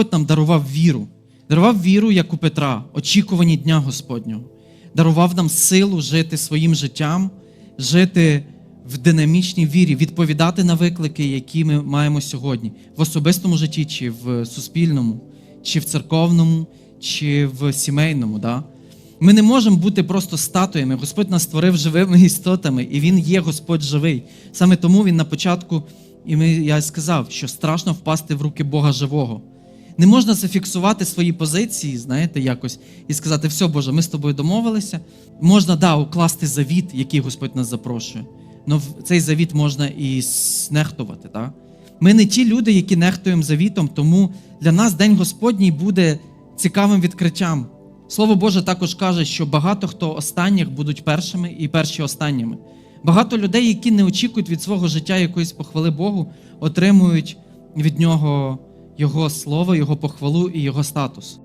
Господь нам дарував віру, дарував віру, як у Петра, очікувані дня Господнього, дарував нам силу жити своїм життям, жити в динамічній вірі, відповідати на виклики, які ми маємо сьогодні, в особистому житті, чи в суспільному, чи в церковному, чи в сімейному. Да? Ми не можемо бути просто статуями. Господь нас створив живими істотами, і Він є Господь живий. Саме тому Він на початку, і ми, я сказав, що страшно впасти в руки Бога живого. Не можна зафіксувати свої позиції, знаєте, якось, і сказати, все, Боже, ми з тобою домовилися. Можна, да, укласти завіт, який Господь нас запрошує. але цей завіт можна і знехтувати. Да? Ми не ті люди, які нехтуємо завітом, тому для нас День Господній буде цікавим відкриттям. Слово Боже також каже, що багато хто останніх будуть першими і перші останніми. Багато людей, які не очікують від свого життя якоїсь похвали Богу, отримують від нього Його слово, Його похвалу і Його статус.